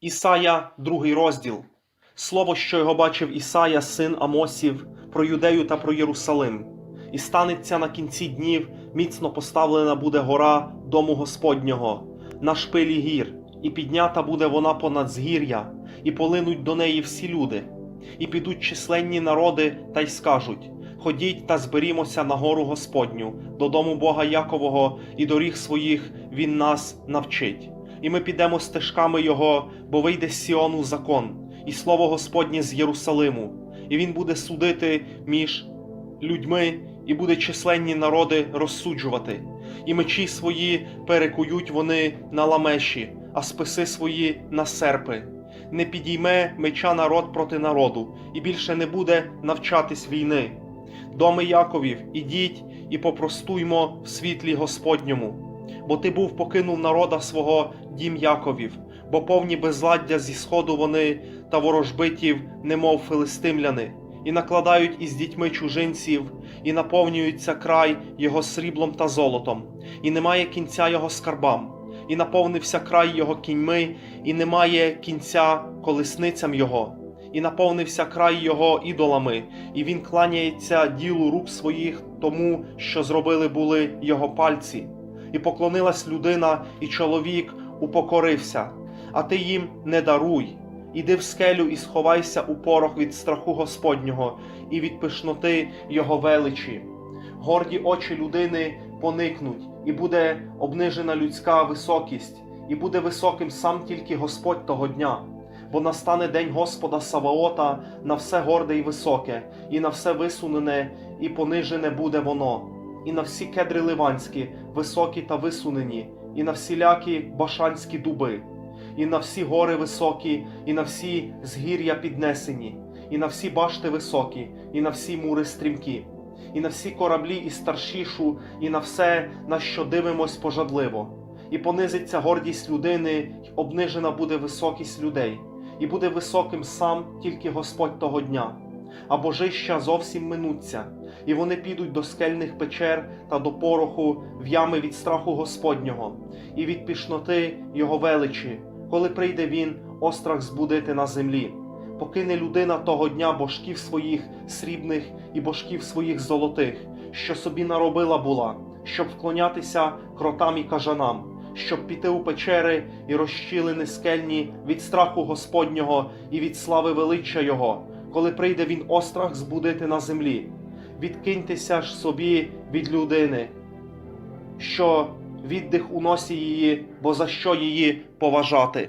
Ісая, другий розділ. Слово, що його бачив Ісая, син Амосів, про Юдею та про Єрусалим. І станеться на кінці днів, міцно поставлена буде гора дому Господнього, на шпилі гір, і піднята буде вона понад згір'я, і полинуть до неї всі люди, і підуть численні народи та й скажуть: Ходіть та зберімося на гору Господню, додому Бога Якового, і доріг своїх Він нас навчить. І ми підемо стежками Його, бо вийде з Сіону закон, і слово Господнє з Єрусалиму, і він буде судити між людьми, і буде численні народи розсуджувати, і мечі свої перекують вони на ламеші, а списи свої на серпи. Не підійме меча народ проти народу, і більше не буде навчатись війни. Доми Яковів, ідіть і попростуймо в світлі Господньому. Бо ти був покинув народа свого дім Яковів, бо повні безладдя зі сходу вони та ворожбитів, немов филистимляни, і накладають із дітьми чужинців, і наповнюється край його сріблом та золотом, і немає кінця його скарбам, і наповнився край його кіньми, і немає кінця колесницям його, і наповнився край його ідолами, і він кланяється ділу рук своїх тому, що зробили були його пальці. І поклонилась людина, і чоловік упокорився, а ти їм не даруй. Іди в скелю і сховайся у порох від страху Господнього і від пишноти Його величі. Горді очі людини поникнуть, і буде обнижена людська високість, і буде високим сам тільки Господь того дня. Бо настане день Господа Саваота на все горде і високе, і на все висунене, і понижене буде воно, і на всі кедри ливанські, високі та висунені, і на всілякі башанські дуби, і на всі гори високі, і на всі згір'я піднесені, і на всі башти високі, і на всі мури стрімкі, і на всі кораблі і старшішу, і на все, на що дивимось пожадливо. І понизиться гордість людини, й обнижена буде високість людей, і буде високим сам тільки Господь того дня. А божища зовсім минуться, і вони підуть до скельних печер та до пороху в ями від страху Господнього, і від пішноти Його величі, коли прийде він острах збудити на землі. Покине людина того дня божків своїх срібних і божків своїх золотих, що собі наробила була, щоб вклонятися кротам і кажанам, щоб піти у печери і розщілини скельні від страху Господнього і від слави величчя Його, коли прийде він острах збудити на землі. Відкиньтеся ж собі від людини, що віддих у носі її, бо за що її поважати.